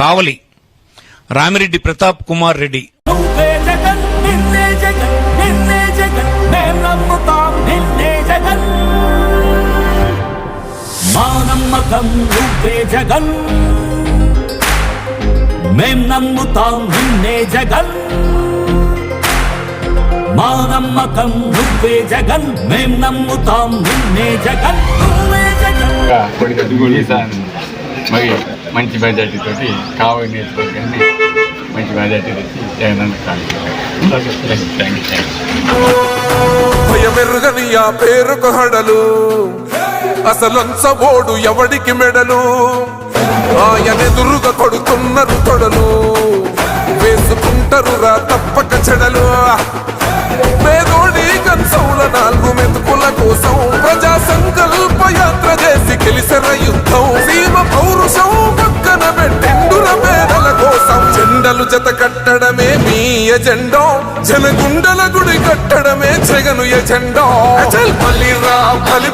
కావలి. రామిరెడ్డి ప్రతాప్ కుమార్ రెడ్డి. నమ్మకం నువ్వే జగన్. మేం నమ్ముతాం నిన్నే జగన్. మా నమ్మకం నువ్వే జగన్ మేం నమ్ముతాం నిన్నే జగన్. నువ్వే జగన్. మంచి మెజార్టీ తోటి కావాలి మంచి మెజార్టీ తెచ్చి జగన్ థ్యాంక్ యూ భయమెరుగని ఆ పేరుకు హడలు. ఎవడికి మెడలు? ఆయనెదురుగా కొడుతున్నారు తొడలు. వేసుకుంటారు రా తప్పక చెడలు. పేదోడి కంచౌల నాలుగు మెతుకుల కోసం ప్రజా సంకల్ప యాత్ర చేసి గెలిసిన యుద్ధం. జెండలు జత కట్టడమే మీ ఎజెండో. జనగుండల గుడి కట్టడమే జగను ఎజెండో. అచల్ మళ్ళీ రా బలి